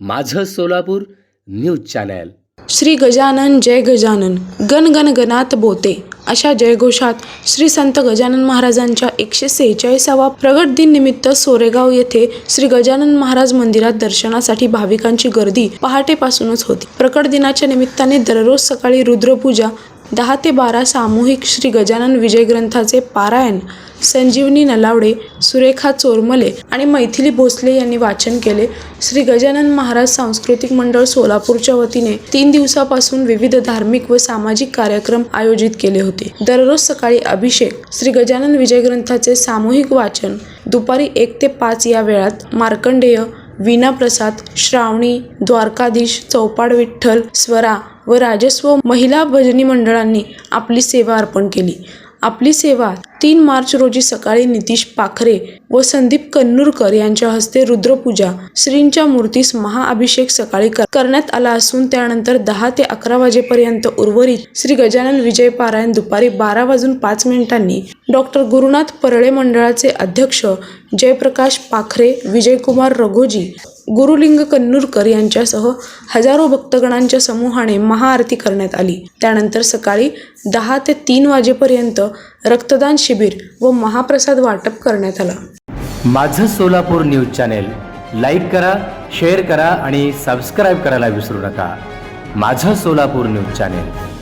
माझं Solapur news channel. Shri Gajanan जय गजानन गण गण गणात बोते अशा जयघोषात श्री संत गजानन महाराजांच्या एकशे सेहेचाळीसावा प्रगट दिन निमित्त सोरेगाव येथे श्री गजानन महाराज मंदिरात दर्शनासाठी भाविकांची गर्दी पहाटेपासूनच होती. प्रकट दिनाच्या निमित्ताने दररोज सकाळी रुद्रपूजा दहा ते बारा सामूहिक श्री गजानन विजय ग्रंथाचे पारायण संजीवनी नलावडे सुरेखा चोरमले आणि मैथिली भोसले यांनी वाचन केले. श्री गजानन महाराज सांस्कृतिक मंडळ सोलापूरच्या वतीने तीन दिवसापासून विविध धार्मिक व सामाजिक कार्यक्रम आयोजित केले होते. दररोज सकाळी अभिषेक श्री गजानन विजय ग्रंथाचे सामूहिक वाचन दुपारी एक ते पाच या वेळात मार्कंडेय वीणा प्रसाद श्रावणी द्वारकाधीश चौपाड विठ्ठल स्वरा व राजस्व महिला भजनी मंडळांनी आपली सेवा अर्पण केली. आपली सेवा तीन मार्च रोजी सकाळी नितीश पाखरे व संदीप कन्नूरकर यांच्या हस्ते रुद्रपूजा श्रींच्या मूर्तीस महाअभिषेक सकाळी कर- करण्यात आला असून त्यानंतर दहा ते अकरा वाजेपर्यंत उर्वरित श्री गजानन विजय पारायण दुपारी बारा वाजून पाच मिनिटांनी डॉक्टर गुरुनाथ परळे मंडळाचे अध्यक्ष जयप्रकाश पाखरे विजयकुमार रघोजी गुरुलिंग कन्नूरकर यांच्यासह हजारो भक्तगणांच्या समूहाने महाआरती करण्यात आली. त्यानंतर सकाळी दहा ते तीन वाजेपर्यंत रक्तदान शिबिर व महाप्रसाद वाटप करण्यात आला. माझं सोलापूर न्यूज चॅनेल लाईक करा शेअर करा आणि सबस्क्राईब करायला विसरू नका. माझं सोलापूर न्यूज चॅनेल.